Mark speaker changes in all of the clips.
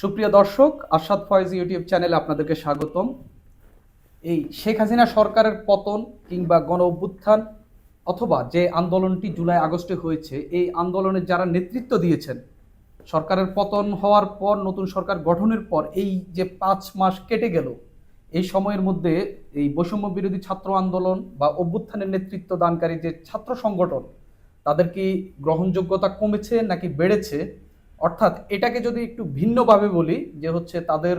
Speaker 1: সুপ্রিয় দর্শক আসাদ ফয়েজ ইউটিউব চ্যানেলে আপনাদেরকে স্বাগতম। এই শেখ হাসিনা সরকারের পতন কিংবা গণ অভ্যুত্থান অথবা যে আন্দোলনটি জুলাই আগস্টে হয়েছে, এই আন্দোলনে যারা নেতৃত্ব দিয়েছেন, সরকারের পতন হওয়ার পর, নতুন সরকার গঠনের পর, এই যে পাঁচ মাস কেটে গেল, এই সময়ের মধ্যে এই বৈষম্য বিরোধী ছাত্র আন্দোলন বা অভ্যুত্থানের নেতৃত্ব দানকারী যে ছাত্র সংগঠন, তাদের কি গ্রহণযোগ্যতা কমেছে নাকি বেড়েছে? অর্থাৎ এটাকে যদি একটু ভিন্নভাবে বলি, যে হচ্ছে তাদের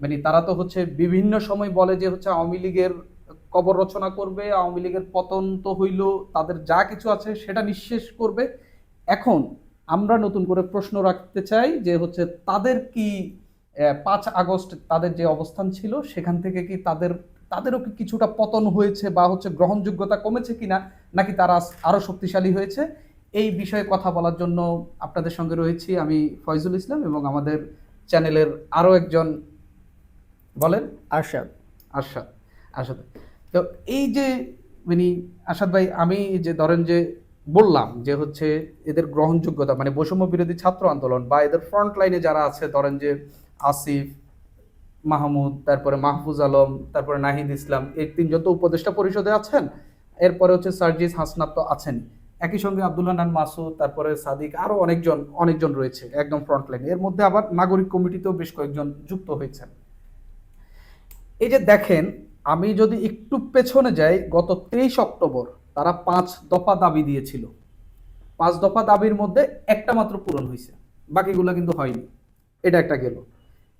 Speaker 1: মানে তারা তো হচ্ছে বিভিন্ন সময় বলে যে হচ্ছে আওয়ামী লীগের কবর রচনা করবে, আওয়ামী লীগের পতন তো হইল, তাদের যা কিছু আছে সেটা নিঃশেষ করবে। এখন আমরা নতুন করে প্রশ্ন রাখতে চাই যে হচ্ছে তাদের কি পাঁচ আগস্ট তাদের যে অবস্থান ছিল, সেখান থেকে কি তাদের, তাদেরও কি কিছুটা পতন হয়েছে বা হচ্ছে গ্রহণযোগ্যতা কমেছে কিনা, নাকি তারা আরও শক্তিশালী হয়েছে? এই বিষয়ে কথা বলার জন্য আপনাদের সঙ্গে রয়েছি আমি ফয়জুল ইসলাম এবং আমাদের চ্যানেলের আরও একজন বলেন?
Speaker 2: আরশাদ।
Speaker 1: আরশাদ আরশাদ। তো এই যে মানে আরশাদ ভাই আমি যে ধরেন যে বললাম যে হচ্ছে এদের গ্রহণযোগ্যতা মানে বৈষম্য বিরোধী ছাত্র আন্দোলন বা এদের ফ্রন্ট লাইনে যারা আছে ধরেন যে আসিফ মাহমুদ তারপরে মাহফুজ আলম তারপরে নাহিদ ইসলাম এই তিনজন তো উপদেষ্টা পরিষদে আছেন এরপরে হচ্ছে সার্জিস হাসনাত তো আছেন একই সঙ্গে আব্দুল্লাহ নান মাসুদ, তারপরে সাদিক, আরও অনেকজন অনেকজন রয়েছে একদম ফ্রন্ট লাইনে এর মধ্যে আবার নাগরিক কমিটিতেও বেশ কয়েকজন যুক্ত হয়েছেন। এই যে দেখেন, আমি যদি একটু পেছনে যাই, গত তেইশ অক্টোবর তারা পাঁচ দফা দাবি দিয়েছিল। পাঁচ দফা দাবির মধ্যে একটা মাত্র পূরণ হয়েছে, বাকিগুলো কিন্তু হয়নি। এটা একটা গেল।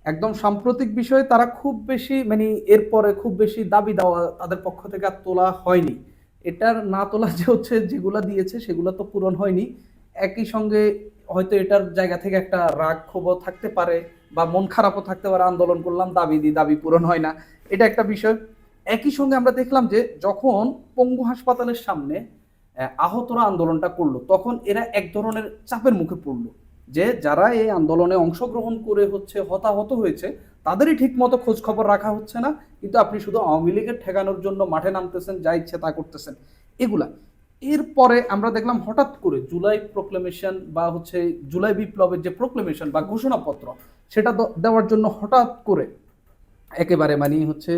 Speaker 1: একদম সাম্প্রতিক বিষয়ে তারা খুব বেশি মানে এরপরে খুব বেশি দাবি দেওয়া তাদের পক্ষ থেকে আর তোলা হয়নি। এটার না তোলা যে হচ্ছে, যেগুলো দিয়েছে, সেগুলো তো পূরণ হয়নি। একই সঙ্গে হয়তো এটার জায়গা থেকে একটা রাগ ক্ষোভও থাকতে পারে বা মন খারাপও থাকতে পারে, আন্দোলন করলাম, দাবি দিই দাবি পূরণ হয় না। এটা একটা বিষয়। একই সঙ্গে আমরা দেখলাম যে, যখন পঙ্গু হাসপাতালের সামনে আহতরা আন্দোলনটা করল, তখন এরা এক ধরনের চাপের মুখে পড়ল। যে যারা এই আন্দোলনে অংশগ্রহণ করে হচ্ছে হতাহত হয়েছে, তাদেরই ঠিক মতো খোঁজ খবর রাখা হচ্ছে না। কিন্তু আপনি শুধু আওয়ামী লীগের ঠেকানোর জন্য মাঠে নামতেছেন, যা ইচ্ছে তা করতেছেন। এগুলা। এরপরে আমরা দেখলাম হঠাৎ করে জুলাই প্রোক্লেমেশন বা হচ্ছে জুলাই বিপ্লবের যে প্রোক্লেমেশন বা ঘোষণাপত্র, সেটা দেওয়ার জন্য হঠাৎ করে একেবারে মানে হচ্ছে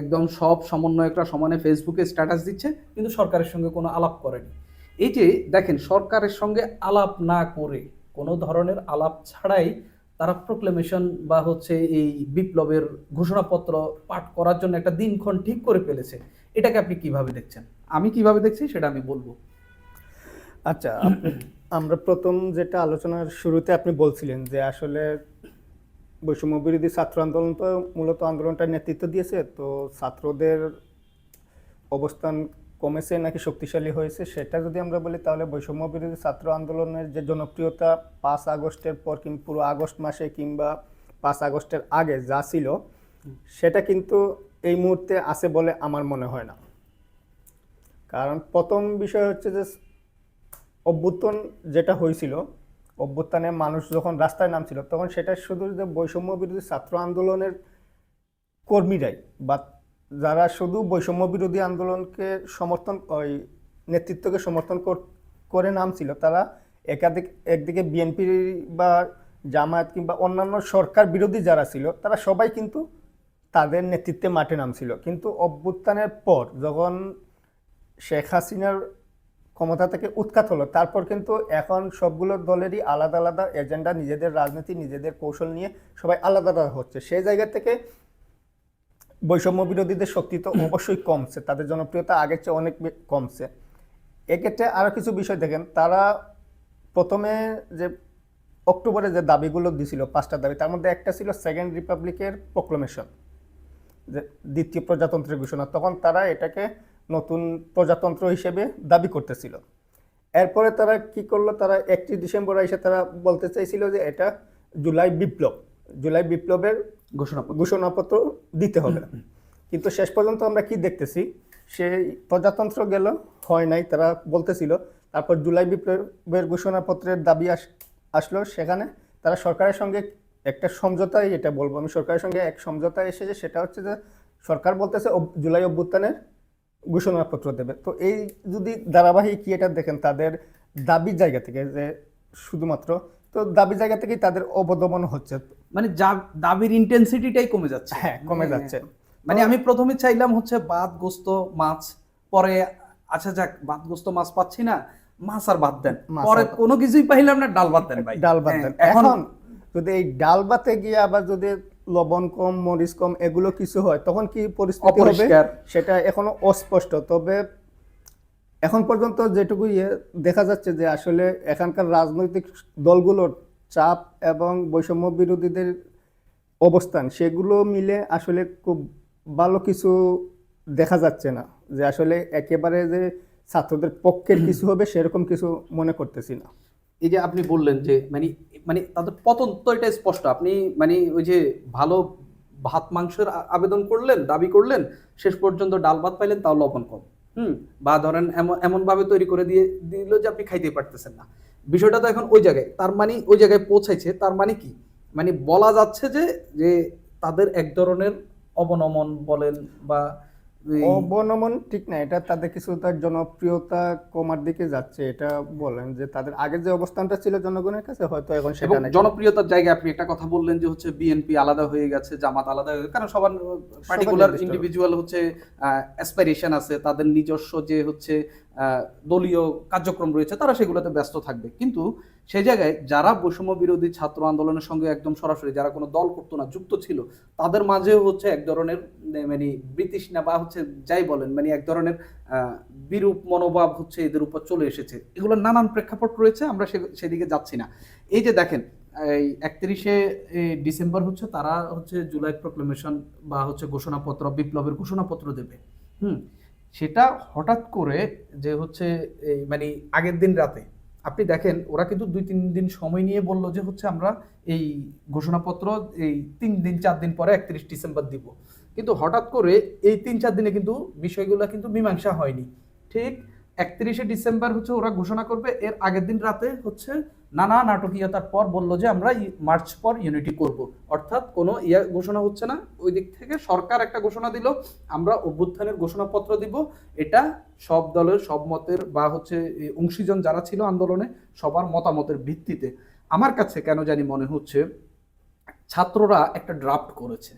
Speaker 1: একদম সব সমন্বয়করা সমানে ফেসবুকে স্ট্যাটাস দিচ্ছে, কিন্তু সরকারের সঙ্গে কোনো আলাপ করেনি। এই যে দেখেন, সরকারের সঙ্গে আলাপ না করে কোনো ধরনের আলাপ ছাড়াই তারা প্রোক্লেমেশন বা হচ্ছে এই বিপ্লবের ঘোষণাপত্র পাঠ করার জন্য একটা দিনক্ষণ ঠিক করে ফেলেছে। এটাকে আপনি কীভাবে দেখছেন? আমি কীভাবে দেখছি সেটা আমি বলব।
Speaker 2: আচ্ছা আমরা প্রথম যেটা আলোচনার শুরুতে আপনি বলছিলেন যে আসলে বৈষম্য বিরোধী ছাত্র আন্দোলন তো মূলত আন্দোলনটার নেতৃত্ব দিয়েছে তো ছাত্রদের অবস্থান কমেছে নাকি শক্তিশালী হয়েছে, সেটা যদি আমরা বলি, তাহলে বৈষম্য বিরোধী ছাত্র আন্দোলনের যে জনপ্রিয়তা পাঁচ আগস্টের পর কিংবা পুরো আগস্ট মাসে কিংবা পাঁচ আগস্টের আগে যা ছিল, সেটা কিন্তু এই মুহূর্তে আছে বলে আমার মনে হয় না। কারণ প্রথম বিষয় হচ্ছে যে, অভ্যুত্থান যেটা হয়েছিল, অভ্যুত্থানে মানুষ যখন রাস্তায় নামছিল, তখন সেটা শুধু যে বৈষম্য বিরোধী ছাত্র আন্দোলনের কর্মীরাই বা যারা শুধু বৈষম্য বিরোধী আন্দোলনকে সমর্থন, ওই নেতৃত্বকে সমর্থন কর- নামছিল, তারা একাধিক, একদিকে বিএনপি বা জামায়াত কিংবা অন্যান্য সরকার বিরোধী যারা ছিল, তারা সবাই কিন্তু তাদের নেতৃত্বে মাঠে নামছিল। কিন্তু অভ্যুত্থানের পর যখন শেখ হাসিনার ক্ষমতা থেকে উৎখাত হলো, তারপর কিন্তু এখন সবগুলো দলেরই আলাদা আলাদা এজেন্ডা, নিজেদের রাজনীতি, নিজেদের কৌশল নিয়ে সবাই আলাদা আলাদা হচ্ছে। সেই জায়গা থেকে বৈষম্য বিরোধীদের শক্তি তো অবশ্যই কমছে তাদের জনপ্রিয়তা আগের চেয়ে অনেক কমছে। এক্ষেত্রে আরও কিছু বিষয় দেখেন তারা প্রথমে যে অক্টোবরে যে দাবিগুলো দিছিল পাঁচটা দাবি তার মধ্যে একটা ছিল সেকেন্ড রিপাবলিকের প্রোক্লেমেশন যে দ্বিতীয় প্রজাতন্ত্রের ঘোষণা তখন তারা এটাকে নতুন প্রজাতন্ত্র হিসেবে দাবি করতেছিল। এরপরে তারা কি করল তারা একটি ডিসেম্বর এসে তারা বলতে চাইছিল যে এটা জুলাই বিপ্লব। জুলাই বিপ্লবের
Speaker 1: ঘোষণাপত্র।
Speaker 2: ঘোষণাপত্র দিতে হবে। কিন্তু শেষ পর্যন্ত আমরা কি দেখতেছি সেই প্রজাতন্ত্র গেল হয় নাই তারা বলতেছিল। তারপর জুলাই বিপ্লবের ঘোষণাপত্রের দাবি আস আসলো সেখানে। তারা সরকারের সঙ্গে একটা সমঝোতাই এটা বলব আমি সরকারের সঙ্গে এক সমঝোতা এসেছে সেটা হচ্ছে যে সরকার বলতেছে জুলাই অভ্যুত্থানের ঘোষণাপত্র দেবে। তো এই যদি ধারাবাহিক কি এটা দেখেন তাদের দাবির জায়গা থেকে যে শুধুমাত্র তো দাবি জায়গা থেকেই তাদের অবদমন হচ্ছে।
Speaker 1: মানে দাবির ইন্টেন্সিটিটাই কমে যাচ্ছে।
Speaker 2: হ্যাঁ কমে যাচ্ছে।
Speaker 1: মানে আমি প্রথমে চাইলাম হচ্ছে ভাত গোস্ত মাছ পরে আচ্ছা যাক ভাত গোস্ত মাছ পাচ্ছি না মাছ আর ভাত দেন। পরে কোনো কিছুই পাইলাম না ডাল ভাত দেন ভাই।
Speaker 2: ডাল ভাত
Speaker 1: হ্যাঁ,
Speaker 2: দেন।
Speaker 1: এখন
Speaker 2: এখন যদি এই ডাল ভাতে গিয়ে আবার যদি লবণ কম মরিচ কম এগুলো কিছু হয় তখন কি পরিস্থিতি হবে? সেটা এখনও অস্পষ্ট। তবে এখন পর্যন্ত যেটুকু ইয়ে দেখা যাচ্ছে যে আসলে এখানকার রাজনৈতিক দলগুলোর চাপ এবং বৈষম্য বিরোধীদের অবস্থান সেগুলো মিলে আসলে খুব ভালো কিছু দেখা যাচ্ছে না। যে আসলে একেবারে যে ছাত্রদের পক্ষের কিছু হবে সেরকম কিছু মনে করতেছি না।
Speaker 1: এই যে আপনি বললেন যে মানে মানে তাদের পতন তো এটা স্পষ্ট। আপনি মানে ওই যে ভালো ভাত মাংসের আবেদন করলেন দাবি করলেন শেষ পর্যন্ত ডাল ভাত পাইলেন তাও লবণ কম। হুম? বা ধরেন এমন এমনভাবে তৈরি করে দিয়ে দিল যে আপনি খাইতেই পারতেছেন না। বিষয়টা তো এখন ওই জায়গায়। তার মানে ওই জায়গায় পৌঁছাইছে, তার মানে কি? মানে বলা যাচ্ছে যে যে তাদের এক ধরনের অবনমন বলেন বা
Speaker 2: অবনমন ঠিক না এটা তাদের কিছুটা জনপ্রিয়তা কমার দিকে যাচ্ছে এটা বলেন যে তাদের আগের যে অবস্থানটা ছিল জনগণের কাছে হয়তো এখন সেটা নাকি
Speaker 1: জনপ্রিয়তার জায়গায় আপনি একটা কথা বললেন যে হচ্ছে বিএনপি আলাদা হয়ে গেছে জামাত আলাদা হয়ে গেছে কারণ সবার পার্টিকুলার ইন্ডিভিজুয়াল হচ্ছে অ্যাসপিরেশন আছে তাদের নিজস্ব যে হচ্ছে আহ, দলীয় কার্যক্রম রয়েছে তারা সেগুলোতে ব্যস্ত থাকবে। কিন্তু সেই জায়গায় যারা বৈষম্য বিরোধী ছাত্র আন্দোলনের সঙ্গে একদম সরাসরি যারা কোনো দল করতো না, যুক্ত ছিল, তাদের মাঝেও হচ্ছে এক ধরনের মানে ব্রিটিশনা বা হচ্ছে যাই বলেন মানে এক ধরনের বিরূপ মনোভাব হচ্ছে এদের উপর চলে এসেছে। এগুলোর নানান প্রেক্ষাপট রয়েছে, আমরা সেদিকে যাচ্ছি না। এই যে দেখেন, এই একত্রিশে ডিসেম্বর হচ্ছে তারা হচ্ছে জুলাই প্রক্লেমেশন বা হচ্ছে ঘোষণাপত্র, বিপ্লবের ঘোষণাপত্র দেবে। হুম, সেটা হঠাৎ করে যে হচ্ছে মানে আগের দিন রাতে আপনি দেখেন, ওরা কিন্তু দুই তিন দিন সময় নিয়ে বলল যে হচ্ছে আমরা এই ঘোষণাপত্র এই তিন দিন, চার দিন পরে একত্রিশ ডিসেম্বর দিব। কিন্তু হঠাৎ করে এই তিন, চার দিনে কিন্তু বিষয়গুলো কিন্তু মীমাংসা হয়নি। ঠিক একত্রিশে ডিসেম্বর হচ্ছে ওরা ঘোষণা করবে, এর আগের দিন রাতে হচ্ছে নানা নাটকীয়তার পর বলল যে, আমরা মার্চ পর ইউনিটি করব। অর্থাৎ কোনো ইয়া ঘোষণা হচ্ছে না। ওই দিক থেকে সরকার একটা ঘোষণা দিল, আমরা অভ্যুত্থানের ঘোষণাপত্র দিব। এটা সব দলের, সব মতের বা হচ্ছে অংশীজন যারা ছিল আন্দোলনে, সবার মতামতের ভিত্তিতে। আমার কাছে কেন জানি মনে হচ্ছে, ছাত্ররা একটা ড্রাফট করেছে।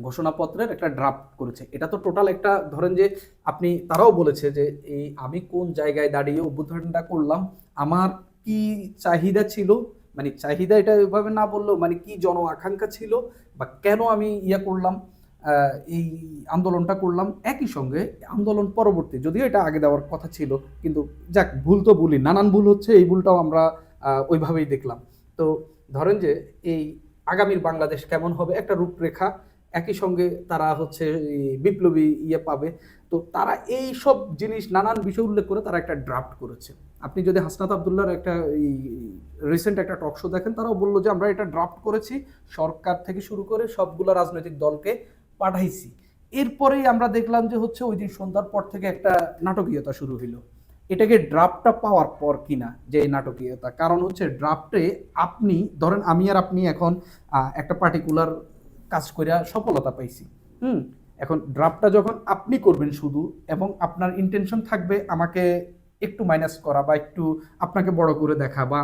Speaker 1: ঘোষণাপত্রের একটা ড্রাফট করেছে। এটা তো টোটাল একটা, ধরেন যে, আপনি, তারাও বলেছে যে, এই, আমি কোন জায়গায় দাঁড়িয়ে অভ্যুত্থানটা করলাম? আমার কি চাহিদা ছিল? মানে চাহিদা এটা এভাবে না বললেও মানে কি জন আকাঙ্ক্ষা ছিল? বা কেন আমি ইয়া করলাম? এই আন্দোলনটা করলাম? একই সঙ্গে আন্দোলন পরবর্তী, যদিও এটা আগে দেওয়ার কথা ছিল, কিন্তু যাক, ভুল তো ভুলই নানান ভুল হচ্ছে, এই ভুলটাও আমরা ওইভাবেই দেখলাম। তো ধরেন যে এই আগামীর বাংলাদেশ কেমন হবে? একটা রূপরেখা, একই সঙ্গে তারা হচ্ছে বিপ্লবী ইয়ে পাবে। তো তারা এই সব জিনিস, নানান বিষয় উল্লেখ করে তারা একটা ড্রাফট করেছে। আপনি যদি হাসনাত আবদুল্লার একটা এই রিসেন্ট একটা টক শো দেখেন, তারাও বলল যে, আমরা এটা ড্রাফট করেছি, সরকার থেকে শুরু করে সবগুলো রাজনৈতিক দলকে পাঠাইছি। এরপরেই আমরা দেখলাম যে, হচ্ছে ওই দিন সন্ধ্যার পর থেকে একটা নাটকীয়তা শুরু হইল। এটাকে ড্রাফটটা পাওয়ার পর কিনা যে নাটকীয়তা? কারণ হচ্ছে ড্রাফটে আপনি, ধরেন আমি আর আপনি এখন একটা পার্টিকুলার কাজ করে সফলতা পাইছি। হুম? এখন ড্রাফটটা যখন আপনি করবেন শুধু এবং আপনার ইন্টেনশন থাকবে আমাকে একটু মাইনাস করা বা একটু আপনাকে বড় করে দেখা বা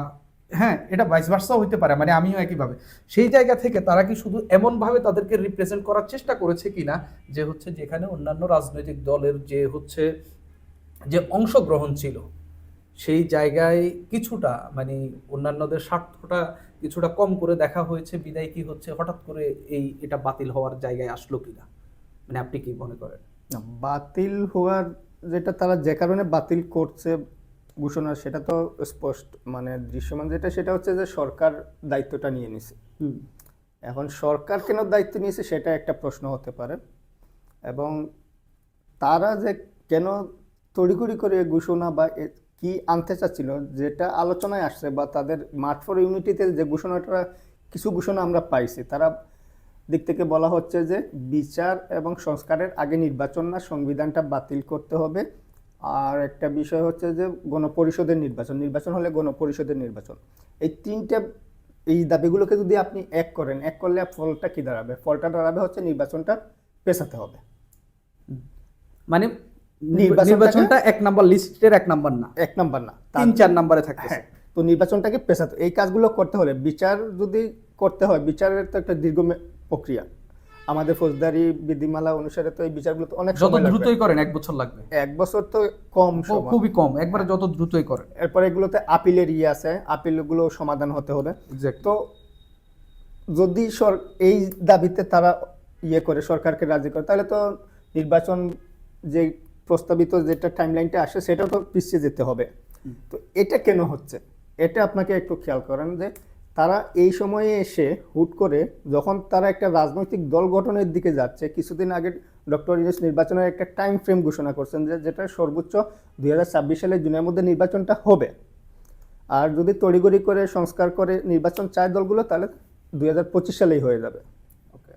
Speaker 1: হ্যাঁ এটা ভাইস ভার্সাও হইতে পারে মানে আমিও একইভাবে। সেই জায়গা থেকে তারা কি শুধু এমনভাবে তাদেরকে রিপ্রেজেন্ট করার চেষ্টা করেছে কি না যে হচ্ছে যেখানে অন্যান্য রাজনৈতিক দলের যে হচ্ছে যে অংশগ্রহণ ছিল, সেই জায়গায় কিছুটা মানে অন্যান্যদের স্বার্থটা কিছুটা কম করে দেখা হয়েছে, বিদায় কি হচ্ছে, হঠাৎ করে এই এটা বাতিল হওয়ার জায়গায় আসলো কিনা? মানে আপনি কি মনে করেন?
Speaker 2: বাতিল হওয়ার যেটা তারা যে কারণে বাতিল করছে ঘোষণা সেটা তো স্পষ্ট। মানে দৃশ্যমান যেটা সেটা হচ্ছে যে সরকার দায়িত্বটা নিয়ে নিছে। এখন সরকার কেন দায়িত্ব নিয়েছে সেটা একটা প্রশ্ন হতে পারে। এবং তারা যে কেন তড়িঘড়ি করে এ ঘোষণা বা কি আনতে চাচ্ছিল যেটা আলোচনায় আসছে বা তাদের মাঠ ফর ইউনিটিতে যে ঘোষণাটা কিছু ঘোষণা আমরা পাইছি তারা দিক থেকে বলা হচ্ছে যে বিচার এবং সংস্কারের আগে নির্বাচন না সংবিধানটা বাতিল করতে হবে। আর একটা বিষয় হচ্ছে যে গণপরিষদের নির্বাচন নির্বাচন হলে গণপরিষদের নির্বাচন। এই তিনটে এই দাবিগুলোকে যদি আপনি এক করেন এক করলে ফলটা কি দাঁড়াবে? ফলটা দাঁড়াবে হচ্ছে নির্বাচনটা পেছাতে হবে।
Speaker 1: মানে নির্বাচনটা এক নাম্বার লিস্টের এক নাম্বার না।
Speaker 2: এক নাম্বার না।
Speaker 1: তিন চার নাম্বারে থাকে
Speaker 2: হ্যাঁ তো নির্বাচনটাকে পেছাতে এই কাজগুলো করতে হলে বিচার যদি করতে হয় বিচারের তো একটা দীর্ঘ প্রক্রিয়া। আমাদের ফৌজদারি বিধিমালা অনুসারে তো এই বিচারগুলো তো অনেক
Speaker 1: যত দ্রুতই করেন এক বছর লাগবে।
Speaker 2: এক বছর তো কম
Speaker 1: খুবই কম। একবারে যত দ্রুতই করেন।
Speaker 2: এরপর এগুলোতে আপিলের ইয়ে আছে আপিলগুলো সমাধান হতে হবে। তো যদি সর এই দাবিতে তারা ইয়ে করে সরকারকে রাজি করে তাহলে তো নির্বাচন যে প্রস্তাবিত যেটা টাইমলাইনটা আসে সেটাও তো পিছিয়ে যেতে হবে। তো এটা কেন হচ্ছে? এটা আপনাকে একটু খেয়াল করেন যে তারা এই সময়ে এসে হুট করে যখন তারা একটা রাজনৈতিক দল গঠনের দিকে যাচ্ছে, কিছুদিন আগে ডক্টর ইউনুস নির্বাচনের একটা টাইম ফ্রেম ঘোষণা করছেন যে যেটা সর্বোচ্চ দুই সালের জুনের মধ্যে নির্বাচনটা হবে। আর যদি তড়িগড়ি করে সংস্কার করে নির্বাচন চায় দলগুলো, তাহলে দুই হাজার পঁচিশ সালেই হয়ে যাবে। ওকে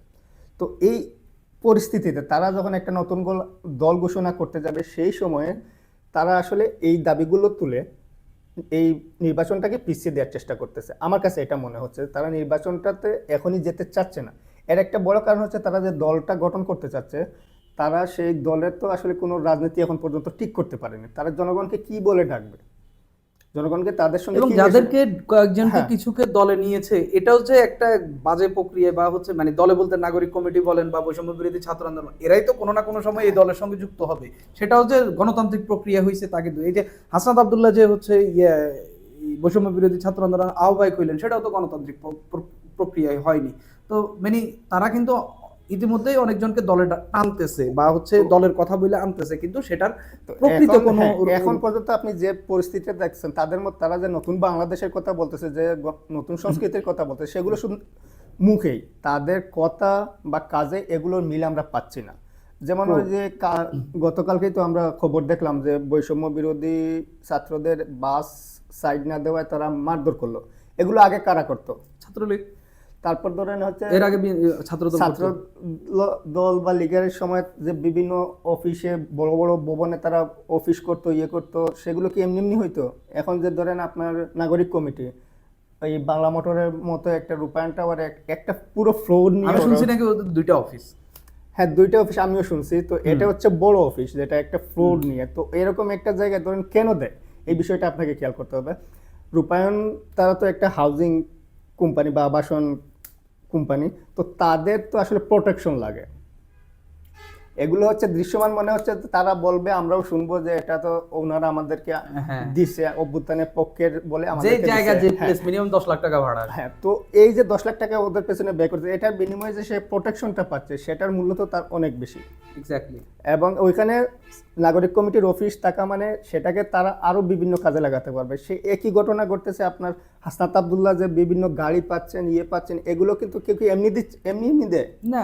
Speaker 2: তো এই পরিস্থিতিতে তারা যখন একটা নতুন দল ঘোষণা করতে যাবে, সেই সময়ে তারা আসলে এই দাবিগুলো তুলে এই নির্বাচনটাকে পিছিয়ে দেওয়ার চেষ্টা করতেছে। আমার কাছে এটা মনে হচ্ছে তারা নির্বাচনটাতে এখনই যেতে চাচ্ছে না। এর একটা বড় কারণ হচ্ছে তারা যে দলটা গঠন করতে চাচ্ছে, তারা সেই দলের তো আসলে কোনো রাজনীতি এখন পর্যন্ত ঠিক করতে পারেনি। তারা জনগণকে কি বলে ডাকবে? জনগণকে তাদের সঙ্গে
Speaker 1: এবং যাদেরকে কয়েকজনকে
Speaker 2: হ্যাঁ।
Speaker 1: কিছুকে দলে নিয়েছে এটাও যে একটা বাজে প্রক্রিয়া বা হচ্ছে মানে দলে বলতে নাগরিক কমিটি বলেন বা বৈষম্য বিরোধী ছাত্র আন্দোলন এরাই তো কোনো না কোনো সময় এই দলের সঙ্গে যুক্ত হবে। সেটাও যে গণতান্ত্রিক প্রক্রিয়া হয়েছে তা কিন্তু এই যে হাসনাত আবদুল্লাহ যে হচ্ছে ইয়ে বৈষম্য বিরোধী ছাত্র আন্দোলন আহ্বায়ক হইলেন সেটাও তো গণতান্ত্রিক প্র- প্র- প্রক্রিয়ায় হয়নি। তো মানে তারা কিন্তু ইতিমধ্যেই অনেকজনকে দলে টানতেছে বা হচ্ছে দলের কথা বলে আনতেছে কিন্তু সেটার প্রকৃত কোনো
Speaker 2: হ্যাঁ, এখন পর্যন্ত আপনি যে পরিস্থিতি দেখছেন তাদের মধ্যে তারা যে নতুন বাংলাদেশের কথা বলতেছে যে নতুন সংস্কৃতির কথা বলতেছে সেগুলো শুধু মুখেই। তাদের কথা বা কাজে এগুলোর মিল আমরা পাচ্ছি না। যেমন ওই যে গতকালকেই তো আমরা খবর দেখলাম যে বৈষম্য বিরোধী ছাত্রদের বাস সাইড না দেওয়ায় তারা মারধর করল। এগুলো আগে কারা করতো?
Speaker 1: ছাত্রলীগ।
Speaker 2: তারপর ধরেন হচ্ছে
Speaker 1: এর আগে ছাত্র দল
Speaker 2: ছাত্র দল বা লীগের সময় যে বিভিন্ন অফিসে বড় বড় ভবনে তারা অফিস করতো ইয়ে করতো সেগুলো কি এমনি এমনি হইতো? এখন যে ধরেন আপনার নাগরিক কমিটি এই বাংলা মোটরের মতো একটা রূপায়ণ টাওয়ার একটা পুরো ফ্লোর নিয়ে
Speaker 1: আমি শুনছি নাকি ওদের দুইটা অফিস।
Speaker 2: হ্যাঁ দুইটা অফিস আমিও শুনছি। তো এটা হচ্ছে বড় অফিস যেটা একটা ফ্লোর নিয়ে। তো এরকম একটা জায়গায় ধরেন কেন দেয়? এই বিষয়টা আপনাকে খেয়াল করতে হবে। রূপায়ণ তারা তো একটা হাউজিং কোম্পানি বা আবাসন কোম্পানি তো তাদের তো আসলে প্রোটেকশন লাগে। এগুলো হচ্ছে দৃশ্যমান মনে হচ্ছে তারা বলবে আমরাও শুনব যে এটা তো ওনারা আমাদেরকে
Speaker 1: হ্যাঁ।
Speaker 2: দিছে অভ্যুত্থানের পক্ষের বলে
Speaker 1: যে জায়গা যে। প্লেস মিনিমাম দশ লাখ টাকা ভাড়া।
Speaker 2: হ্যাঁ তো এই যে দশ লাখ টাকা ওদের পেছনে ব্যয় করছে এটার বিনিময়ে যে সে প্রোটেকশনটা পাচ্ছে সেটার মূল্য তো তার অনেক বেশি।
Speaker 1: এক্স্যাক্টলি
Speaker 2: এবং ওইখানে নাগরিক কমিটির অফিস থাকা মানে সেটাকে তারা আরও বিভিন্ন কাজে লাগাতে পারবে। সে একই ঘটনা ঘটতেছে আপনার হাসনাত আবদুল্লাহ যে বিভিন্ন গাড়ি পাচ্ছেন ইয়ে পাচ্ছেন এগুলো কিন্তু কেউ কি এমনি দিচ্ছে এমনি এমনি দেয়?
Speaker 1: না।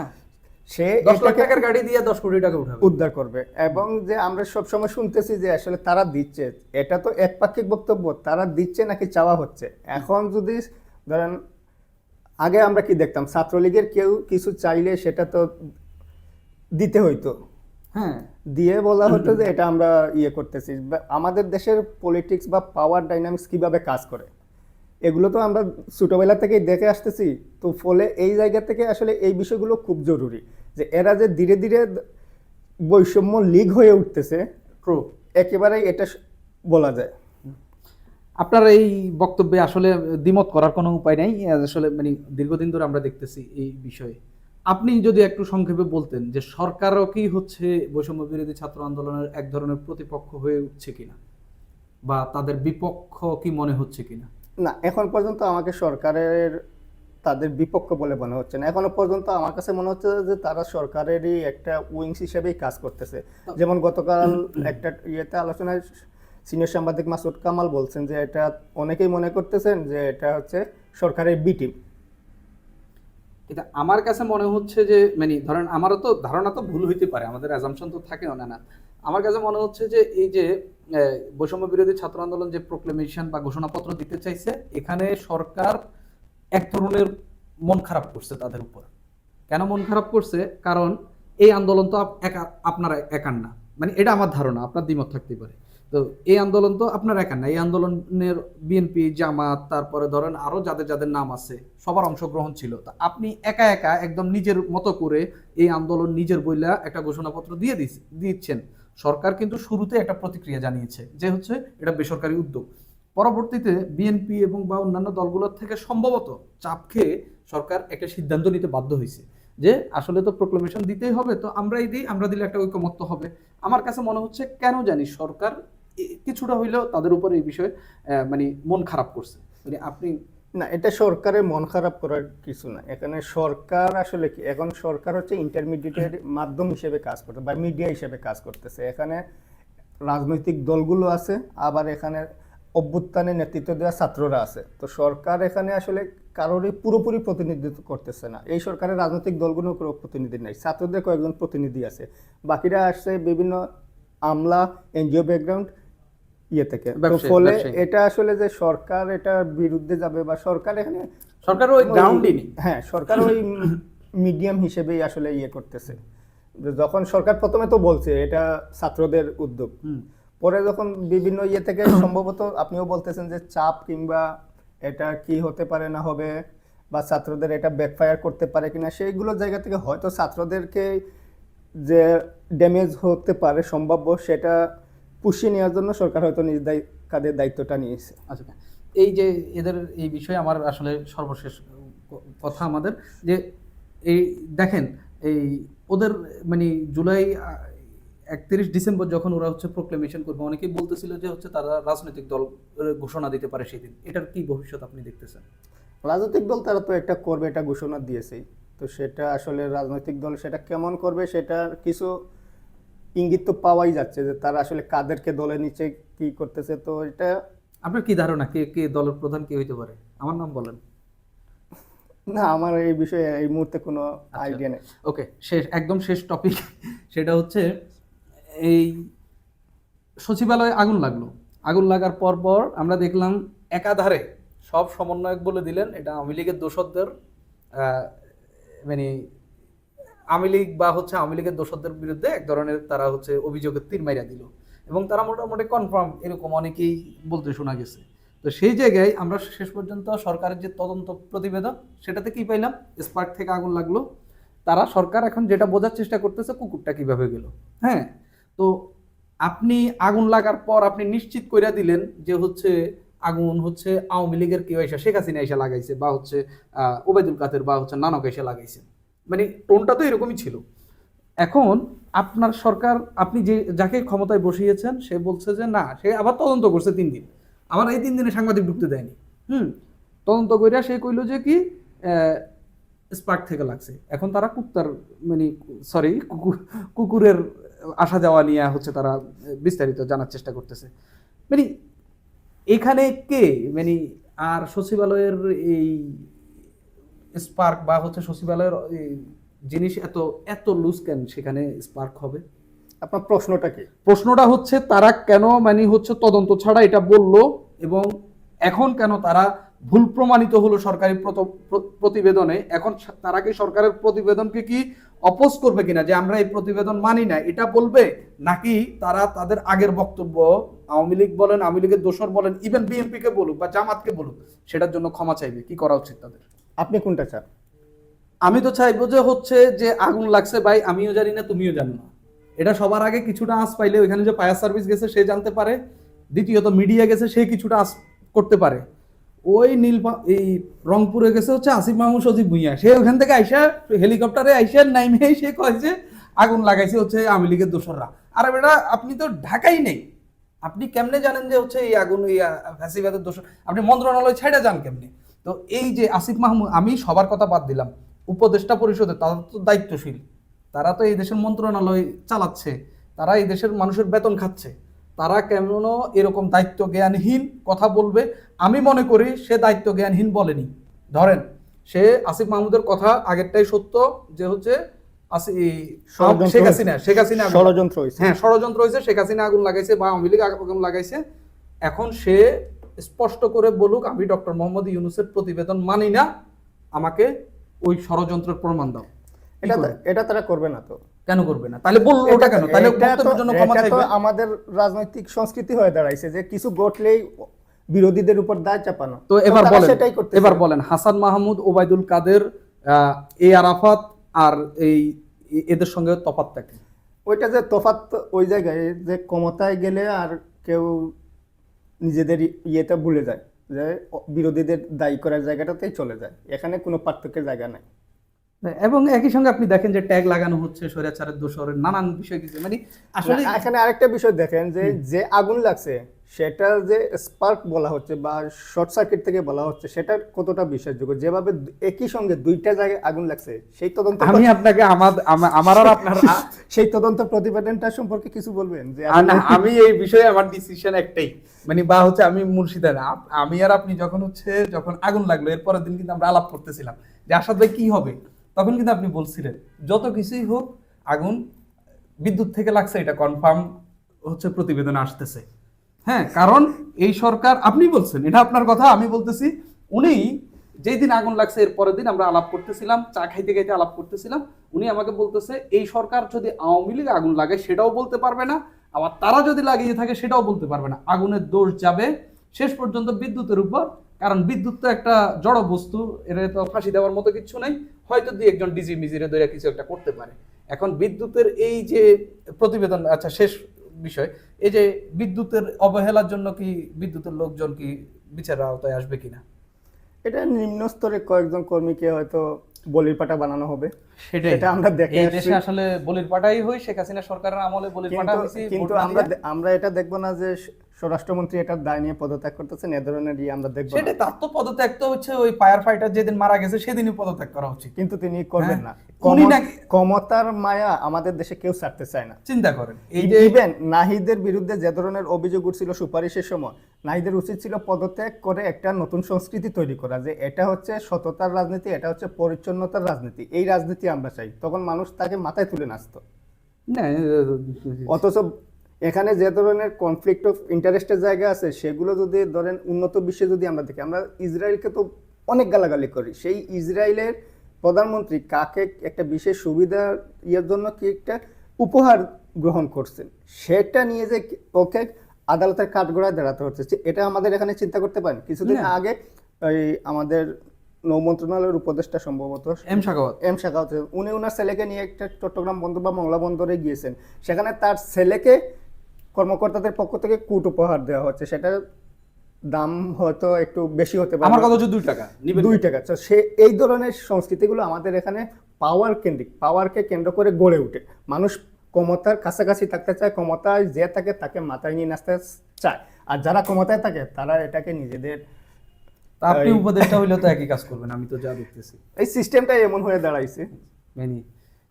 Speaker 2: সে
Speaker 1: দশ লাখ টাকার গাড়ি দিয়ে দশ কোটি টাকা উঠাবে।
Speaker 2: উদ্ধার করবে। এবং যে আমরা সবসময় শুনতেছি যে আসলে তারা দিচ্ছে এটা তো একপাক্ষিক বক্তব্য তারা দিচ্ছে নাকি চাওয়া হচ্ছে। এখন যদি ধরেন আগে আমরা কি দেখতাম ছাত্রলীগের কেউ কিছু চাইলে সেটা তো দিতে হইতো।
Speaker 1: হ্যাঁ।
Speaker 2: দিয়ে বলা হতো যে এটা আমরা ইয়ে করতেছি। আমাদের দেশের পলিটিক্স বা পাওয়ার ডাইনামিক্স কীভাবে কাজ করে? এগুলো তো আমরা ছোটবেলা থেকেই দেখে আসতেছি। তো ফলে এই জায়গা থেকে আসলে এই বিষয়গুলো খুব জরুরি যে এরা যে ধীরে ধীরে বৈষম্য লীগ হয়ে উঠতেছে
Speaker 1: ট্রু
Speaker 2: একেবারেই এটা বলা যায়।
Speaker 1: আপনার এই বক্তব্যে আসলে দ্বিমত করার কোনো উপায় নেই আসলে মানে দীর্ঘদিন ধরে আমরা দেখতেছি এই বিষয়ে। আপনি যদি একটু সংক্ষেপে বলতেন যে সরকারও কি হচ্ছে বৈষম্য বিরোধী ছাত্র আন্দোলনের এক ধরনের প্রতিপক্ষ হয়ে উঠছে কিনা? বা তাদের বিপক্ষ কি মনে হচ্ছে কিনা?
Speaker 2: না এখন পর্যন্ত আমাকে সরকারের তাদের বিপক্ষ বলে মনে হচ্ছে না। এখনও পর্যন্ত আমার কাছে মনে হচ্ছে যে তারা সরকারেরই একটা উইংস হিসেবেই কাজ করতেছে। যেমন গতকাল একটা ইয়েতে আলোচনায় সিনিয়র সাংবাদিক মাসুদ কামাল বলছেন যে এটা অনেকেই মনে করতেছেন যে এটা হচ্ছে সরকারের বি টিম
Speaker 1: এটা আমার কাছে মনে হচ্ছে যে মানে ধরেন আমারও তো ধারণা তো ভুল হইতে পারে আমাদের অ্যাজামশন তো থাকে না না। আমার কাছে মনে হচ্ছে যে এই যে বৈষম্য বিরোধী ছাত্র আন্দোলন যে প্রোক্লেমেশন বা ঘোষণাপত্র দিতে চাইছে, এখানে সরকার এক ধরনের মন খারাপ করছে তাদের উপর। কেন মন খারাপ করছে? কারণ এই আন্দোলন তো আপনারা একার না। মানে এটা আমার ধারণা, আপনার দ্বিমত থাকতে পারে। তো এই আন্দোলন তো আপনার একার না। এই আন্দোলনের বিএনপি জামাত, তারপরে ধরেন আরও যাদের যাদের নাম আছে, সবার অংশগ্রহণ ছিল। তা আপনি একা একা একদম নিজের মতো করে এই আন্দোলন নিজের বইলা একটা ঘোষণাপত্র দিয়ে দিচ্ছেন। সরকার কিন্তু শুরুতে একটা প্রতিক্রিয়া জানিয়েছে যে হচ্ছে এটা বেসরকারি উদ্যোগ। পরবর্তীতে বিএনপি এবং বা অন্যান্য দলগুলোর থেকে সম্ভবত চাপ খেয়ে সরকার একটা সিদ্ধান্ত নিতে বাধ্য হয়েছে যে আসলে তো প্রোক্লেমেশন দিতেই হবে, তো আমরাই দিই, আমরা দিলে একটা ঐকমত্য হবে। আমার কাছে মনে হচ্ছে কেন জানি সরকার কিছুটা হইলেও তাদের উপর এই বিষয়ে মানে মন খারাপ করছে। মানে আপনি
Speaker 2: না, এটা সরকারের মন খারাপ করার কিছু না। এখানে সরকার আসলে কি? এখন সরকার হচ্ছে ইন্টারমিডিয়েটের মাধ্যম হিসেবে কাজ করতে, বা মিডিয়া হিসেবে কাজ করতেছে। এখানে রাজনৈতিক দলগুলো আছে, আবার এখানে অভ্যুত্থানে নেতৃত্ব দেওয়া ছাত্ররা আছে। তো সরকার এখানে আসলে কারোরই পুরোপুরি প্রতিনিধিত্ব করতেছে না। এই সরকারের রাজনৈতিক দলগুলোর কোনো প্রতিনিধি নেই। ছাত্রদের কয়েকজন প্রতিনিধি আছে। বাকিরা আসছে বিভিন্ন আমলা, এনজিও ব্যাকগ্রাউন্ড ইয়ে থেকে। ফলে এটা আসলে যে সরকার এটার বিরুদ্ধে যাবে বা সরকার এখানে
Speaker 1: সরকার ওই গ্রাউন্ডই নেই।
Speaker 2: হ্যাঁ সরকার ওই মিডিয়াম হিসেবেই আসলে ইয়ে করতেছে। যখন সরকার প্রথমে তো বলছে এটা ছাত্রদের উদ্যোগ। পরে যখন বিভিন্ন ইয়ে থেকে সম্ভবত আপনিও বলতেছেন যে চাপ কিংবা এটা কি হতে পারে না হবে বা ছাত্রদের এটা ব্যাকফায়ার করতে পারে কিনা সেইগুলো জায়গা থেকে হয়তো ছাত্রদেরকে যে ড্যামেজ হতে পারে সম্ভাব্য সেটা পুষিয়ে নেওয়ার জন্য সরকার হয়তো নিজ কাঁধে দায়িত্বটা নিয়েছে।
Speaker 1: আচ্ছা এই যে এদের এই বিষয়ে আমার আসলে সর্বশেষ কথা আমাদের যে এই দেখেন এই ওদের মানে জুলাই একত্রিশ ডিসেম্বর যখন ওরা হচ্ছে প্রোক্লেমেশন করবে অনেকেই বলতেছিল যে হচ্ছে তারা রাজনৈতিক দল ঘোষণা দিতে পারে সেদিন। এটার কি ভবিষ্যৎ আপনি দেখতেছেন?
Speaker 2: রাজনৈতিক দল তারা তো একটা করবে এটা ঘোষণা দিয়েছেই। তো সেটা আসলে রাজনৈতিক দল সেটা কেমন করবে সেটার কিছু ইঙ্গিত তো পাওয়াই যাচ্ছে যে তারা আসলে কাদেরকে দলে নিচে কি করতেছে তো এটা
Speaker 1: আপনার কি ধারণা? কে কে দলের প্রধান কে হইতে পারে? আমার নাম বলেন।
Speaker 2: না আমার এই বিষয়ে এই মুহূর্তে কোনো আইডিয়া নেই।
Speaker 1: ওকে শেষ একদম শেষ টপিক সেটা হচ্ছে এই সচিবালয়ে আগুন লাগল। আগুন লাগার পর পর আমরা দেখলাম একাধারে সব সমন্বয়ক বলে দিলেন এটা আওয়ামী লীগের দোষরদের আহ, মানে আওয়ামী লীগ বা হচ্ছে আওয়ামী লীগের দোষরদের বিরুদ্ধে এক ধরনের তারা হচ্ছে অভিযোগের তীর মাইরা দিল। এবং তারা মোটামুটি কনফার্ম এরকম অনেকেই বলতে শোনা গেছে। তো সেই জায়গায় আমরা শেষ পর্যন্ত সরকারের যে তদন্ত প্রতিবেদন সেটাতে কি পাইলাম? স্পার্ক থেকে আগুন লাগল। তারা সরকার এখন যেটা বোঝার চেষ্টা করতেছে কুকুরটা কীভাবে গেল? হ্যাঁ তো আপনি আগুন লাগার পর আপনি নিশ্চিত কইরা দিলেন যে হচ্ছে আগুন হচ্ছে আওয়ামী লীগের কেউ এসে শেখ হাসিনা এসে লাগাইছে বা হচ্ছে আহ, ওবায়দুল কাদের বা হচ্ছে নানক এসে লাগাইছে মানে টোনটা তো এরকমই ছিল। এখন আপনার সরকার, আপনি যে, যাকে ক্ষমতায় বসিয়েছেন, সে বলছে যে, না, সে আবার তদন্ত করছে তিন দিন। আমার এই তিন দিনে সাংবাদিক ঢুকতে দেয়নি। হুম? তদন্ত কইরা সে কইল যে কি স্পার্ক থেকে লাগছে। এখন তারা কুত্তার মানে সরি কুকুরের আসা যাওয়া নিয়ে হচ্ছে তারা বিস্তারিত জানার চেষ্টা করতেছে। মানে এখানে কে? মানে আর সচিবালয়ের এই স্পার্ক বা হচ্ছে সচিবালয়ের জিনিস এত এত লুজ কেন সেখানে স্পার্ক হবে?
Speaker 2: আপনার প্রশ্নটা কি?
Speaker 1: প্রশ্নটা হচ্ছে তারা কেন মানে হচ্ছে তদন্ত ছাড়া এটা বলল এবং এখন কেন তারা ভুল প্রমাণিত হলো সরকারি প্রত- প্রতিবেদনে? এখন তারা কি সরকারের প্রতিবেদনকে কি অপোজ করবে কিনা? যে আমরা এই প্রতিবেদন মানি না এটা বলবে? নাকি তারা তাদের আগের বক্তব্য আওয়ামী লীগ বলেন আওয়ামী লীগের দোসর বলেন ইভেন বিএনপি কে বলুক বা জামাতকে বলুক সেটার জন্য ক্ষমা চাইবে? কি করা উচিত তাদের?
Speaker 2: আপনি কোনটা চান?
Speaker 1: আমি তো চাইব যে হচ্ছে যে আগুন লাগছে ভাই, আমিও জানি না, তুমিও জানো না। এটা সবার আগে কিছুটা আঁচ পাইলে ওইখানে যে ফায়ার সার্ভিস গেছে সে জানতে পারে, দ্বিতীয়ত মিডিয়া গেছে সে কিছুটা আঁচ করতে পারে। ওই নীল এই রংপুরে গেছে হচ্ছে আসিফ মাহমুদ, সজীব ভুইয়া। সে ওখান থেকে আইসা হেলিকপ্টারে আইসা নাইমে সে কয় যে আগুন লাগাইছে হচ্ছে আওয়ামী লীগের দোসররা। আর বেটা, আপনি তো ঢাকাই নেই। আপনি কেমনে জানেন যে হচ্ছে এই আগুন, এই ফ্যাসিবাদের দোষর আপনি মন্ত্রণালয় ছাইড়া যান কেমনে? তো এই যে আসিফ মাহমুদ আমি সবার কথা বাদ দিলাম। উপদেষ্টা পরিষদে তারা তো দায়িত্বশীল। তারা তো এই দেশের মন্ত্রণালয় চালাচ্ছে। তারা এই দেশের মানুষের বেতন খাচ্ছে। তারা কেন এরকম দায়িত্ব জ্ঞানহীন কথা বলবে? আমি মনে করি সে দায়িত্ব জ্ঞানহীন বলেনি। ধরেন সে আসিফ মাহমুদের কথা আগেরটাই সত্য যে হচ্ছে আসি- শেখ হাসিনা শেখ হাসিনা
Speaker 2: ষড়যন্ত্র হয়েছে।
Speaker 1: হ্যাঁ ষড়যন্ত্র হয়েছে। শেখ হাসিনা আগুন লাগাইছে বা আওয়ামী লীগ আগুন লাগাইছে। এখন সে স্পষ্ট করে বলুক আমি ডক্টর মোহাম্মদ ইউনুসের প্রতিবেদন মানি না। আমাকে ওই ষড়যন্ত্রের প্রমাণ দাও।
Speaker 2: এটা এটা তারা করবে না তো।
Speaker 1: কেন করবে না? তাহলে বলল ওটা কেন? তাহলে বক্তব্যের জন্য ক্ষমা চাইবে।
Speaker 2: আমাদের রাজনৈতিক সংস্কৃতি হয়ে দাঁড়াইছে যে কিছু ঘটলেই বিরোধীদের উপর দায় চাপানো।
Speaker 1: তো এবার বলেন। এবার বলেন হাসান মাহমুদ ওবায়দুল কাদের আহ, এ আরাফাত আর এই এদের সঙ্গে তফাৎটা কি?
Speaker 2: ওইটা যে তফাৎ ওই জায়গায় যে ক্ষমতায় গেলে আর কেউ নিজেদের ইয়েটা ভুলে যায় যে বিরোধীদের দায়ী করার জায়গাটাতেই চলে যায়। এখানে কোনো পার্থক্যের জায়গা নাই।
Speaker 1: এবং একই সঙ্গে আপনি দেখেন যে ট্যাগ লাগানো হচ্ছে স্বৈরাচারের দোষরের নানান বিষয় কিছু। মানে আসলে
Speaker 2: এখানে আরেকটা বিষয় দেখেন যে যে আগুন লাগছে সেটা যে স্পার্ক বলা হচ্ছে বা শর্ট সার্কিট থেকে বলা হচ্ছে সেটা কতটা বিশ্বাসযোগ্য? যেভাবে একই সঙ্গে দুইটা জায়গায় আগুন লাগছে সেই তদন্ত
Speaker 1: আমি আপনাকে আমার আমার আর আপনার
Speaker 2: সেই তদন্ত প্রতিবেদনটা সম্পর্কে কিছু বলবেন? যে
Speaker 1: আমি এই বিষয়ে আমার ডিসিশন একটাই। মানে বা হচ্ছে আমি মুর্শিদার আমি আর আপনি যখন হচ্ছে যখন আগুন লাগল এর পরের দিন কিন্তু আমরা আলাপ করতেছিলাম যে আসাদ ভাই কি হবে? তখন কিন্তু আপনি বলছিলেন যত কিছুই হোক আগুন বিদ্যুৎ থেকে লাগছে এটা কনফার্ম হচ্ছে প্রতিবেদন আসতেছে। হ্যাঁ কারণ এই সরকার, আপনি বলছেন, এটা আপনার কথা, আমি বলতেছি, উনি যেই দিন আগুন লাগছে, এর পরের দিন আমরা আলাপ করতেছিলাম, চা খাইতে খাইতে আলাপ করতেছিলাম, উনি আমাকে বলতেছে, এই সরকার যদি আওয়ামী লীগ আগুন লাগে সেটাও বলতে পারবে না, আবার তারা যদি লাগিয়ে থাকে, সেটাও বলতে পারবে না। আগুনের দোষ যাবে, শেষ পর্যন্ত বিদ্যুতের উপর, কারণ বিদ্যুৎ তো একটা জড় বস্তু, এর তো ফাঁসি দেওয়ার মতো কিছু নেই, হয়তো দুই একজন ডিজি মিজিরে ধরে কিছু একটা করতে পারে। এখন বিদ্যুতের এই যে প্রতিবেদন আচ্ছা শেষ বিষয়। এই যে বিদ্যুতের অবহেলার জন্য কি বিদ্যুতের লোকজন কি বিচারের আওতায় আসবে কিনা?
Speaker 2: এটা নিম্ন স্তরে কয়েকজন কর্মীকে হয়তো বলির পাটা বানানো হবে।
Speaker 1: সেটাই।
Speaker 2: সেটা আমরা দেখে
Speaker 1: এই। দেশে আসলে বলির পাটাই হই শেখ হাসিনা সরকারের আমলে বলির পাটা
Speaker 2: কিন্তু কিন্তু আমরা আমরা এটা দেখব না যে স্বরাষ্ট্রমন্ত্রী এটার দায় নিয়ে পদত্যাগ করতেছেন এ ধরনের ইয়ে আমরা দেখব না।
Speaker 1: সেটাই তার তো পদত্যাগ তো হচ্ছে ওই ফায়ার ফাইটার যেদিন মারা গেছে সেদিনই পদত্যাগ করা উচিত
Speaker 2: কিন্তু তিনি করবেন না
Speaker 1: হ্যাঁ। উনি
Speaker 2: ক্ষমতার মায়া আমাদের দেশে কেউ ছাড়তে চায় না
Speaker 1: চিন্তা করেন এই যে
Speaker 2: ইভেন নাহিদের বিরুদ্ধে যে ধরনের অভিযোগ উঠছিল সুপারিশের সময় নাহিদের উচিত ছিল পদত্যাগ করে একটা নতুন সংস্কৃতি তৈরি করা যে এটা হচ্ছে সততার রাজনীতি এটা হচ্ছে পরিচ্ছন্নতার রাজনীতি এই রাজনীতি আমরা চাই তখন মানুষ তাকে মাথায় তুলে নাচতো
Speaker 1: না
Speaker 2: অথচ এখানে যে ধরনের কনফ্লিক্ট অফ ইন্টারেস্টের জায়গা আছে সেগুলো যদি ধরেন উন্নত বিশ্বে যদি আমরা দেখি আমরা ইসরায়েলকে তো অনেক গালাগালি করি। সেই ইসরায়েলের প্রধানমন্ত্রী কাকে একটা বিশেষ সুবিধা ইয়ের জন্য কি একটা উপহার গ্রহণ করছেন? সেটা নিয়ে যে ওকে আদালতের কাঠগড়ায় দাঁড়াতে হচ্ছে। এটা আমাদের এখানে চিন্তা করতে পারেন। কিছুদিন আগে ওই আমাদের নৌ মন্ত্রণালয়ের উপদেষ্টা সম্ভবত
Speaker 1: এম শাখাওয়াত।
Speaker 2: এম শাখাওয়াত উনি ওনার ছেলেকে নিয়ে একটা চট্টগ্রাম বন্দর বা মংলা বন্দরে গিয়েছেন। সেখানে তার ছেলেকে কর্মকর্তাদের পক্ষ থেকে কুট উপহার দেওয়া হচ্ছে। সেটা দাম হয়তো একটু বেশি হতে পারে।
Speaker 1: আমার কথা হচ্ছে দুই টাকা।
Speaker 2: দুই টাকা। তো সে এই ধরনের সংস্কৃতিগুলো আমাদের এখানে পাওয়ার কেন্দ্রিক। পাওয়ারকে কেন্দ্র করে গড়ে ওঠে মানুষ ক্ষমতার কাছাকাছি থাকতে চায় ক্ষমতায় যে থাকে তাকে মাথায় নিয়ে নাচতে চায়। আর যারা ক্ষমতায় থাকে তারা এটাকে নিজেদের
Speaker 1: আপনি উপদেশটা হইলে তো একই কাজ করবেন আমি তো যা দেখতেছি।
Speaker 2: এই সিস্টেমটাই এমন হয়ে দাঁড়াইছে।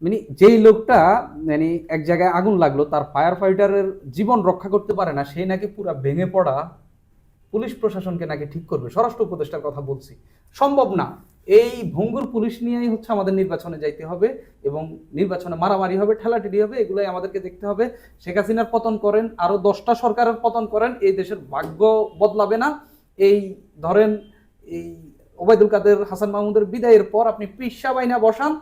Speaker 1: মানে যেই লোকটা মানে এক জায়গায় আগুন লাগল, তার ফায়ার ফাইটারের জীবন রক্ষা করতে পারে না সেই নাকি পুরা ভেঙে পড়া পুলিশ প্রশাসনকে নাকি ঠিক করবে। স্বরাষ্ট্র উপদেষ্টার কথা বলছি। সম্ভব না। এই ভঙ্গুর পুলিশ নিয়েই হচ্ছে আমাদের নির্বাচনে যাইতে হবে এবং নির্বাচনে মারামারি হবে, ঠেলাঠেলি হবে, এগুলোই আমাদেরকে দেখতে হবে। শেখ হাসিনার পতন করেন আরও দশটা সরকারের পতন করেন, এই দেশের ভাগ্য বদলাবে না। এই ধরেন, এই ওবায়দুল কাদের, হাসান মাহমুদের বিদায়ের পর আপনি পিসা বাইনা বসান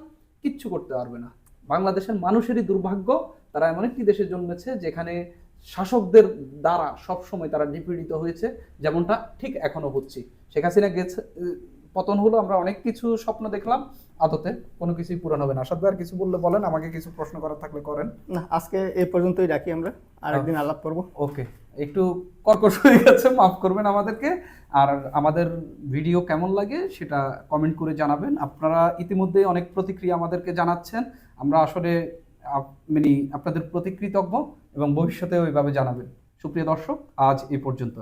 Speaker 1: কিচ্ছু করতে পারবে না। বাংলাদেশের মানুষেরই দুর্ভাগ্য, তারা এমন একটি দেশে জন্মেছে যেখানে শাসকদের দ্বারা সবসময় তারা নিপীড়িত হয়েছে, যেমনটা ঠিক এখনও হচ্ছে। শেখ হাসিনা গেছে পতন হলো, আমরা অনেক কিছু স্বপ্ন দেখলাম। আদতে কোনো কিছুই পূরণ হবে না। আসাদ ভাই আর কিছু বললে বলেন আমাকে কিছু প্রশ্ন করার থাকলে করেন।
Speaker 2: না আজকে এ পর্যন্তই রাখি আমরা। আরেকদিন আলাপ করব।
Speaker 1: ওকে একটু কর্কশ হয়ে গেছে মাফ করবেন আমাদেরকে। আর আমাদের ভিডিও কেমন লাগে সেটা কমেন্ট করে জানাবেন। আপনারা ইতিমধ্যে অনেক প্রতিক্রিয়া আমাদেরকে জানাচ্ছেন। আমরা আসলে মানে আপনাদের প্রতিকৃতজ্ঞ এবং ভবিষ্যতে ওইভাবে জানাবেন। সুপ্রিয় দর্শক আজ এ পর্যন্ত।